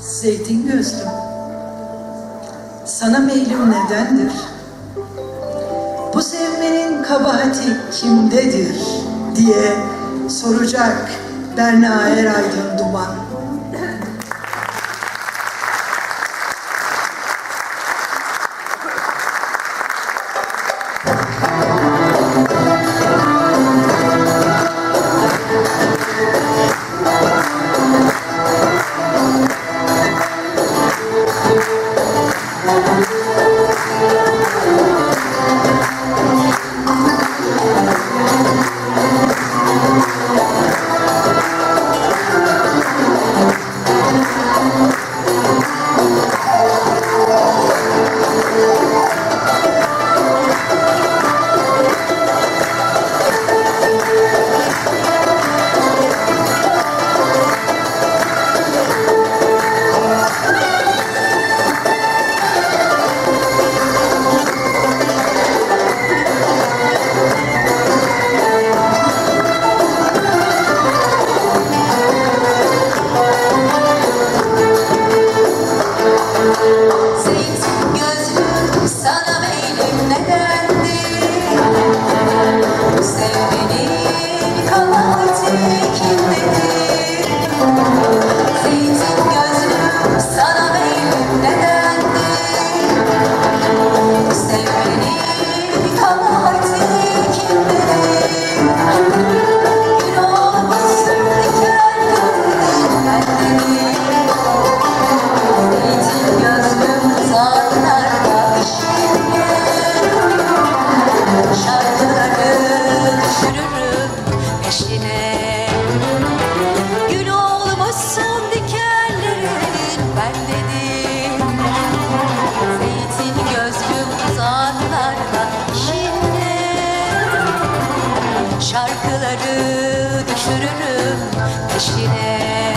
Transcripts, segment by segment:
Zeytin gözlüm. Sana meylim nedendir? Bu sevmenin kabahati kimdedir? diye soracak Berna Eraydın Duman. Zeytin Şarkıları düşürürüm peşine.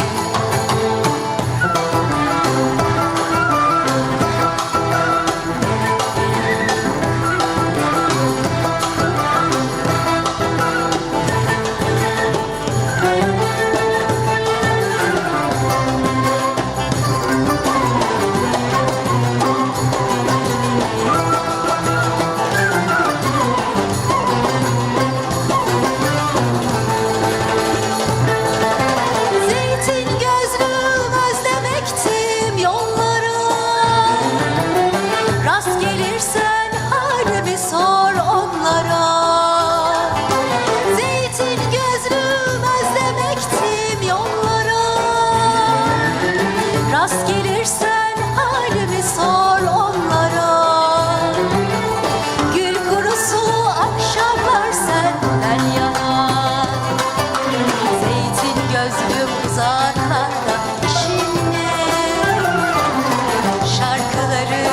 özgür uzaklarda şimdi Şarkıları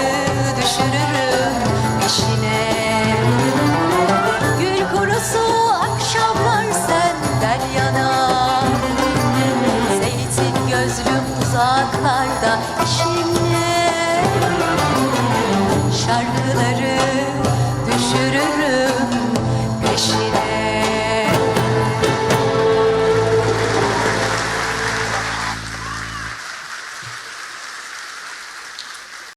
düşürürüm peşine Gül kurusu akşamlar senden yana Zeytin gözlüm uzaklarda şimdi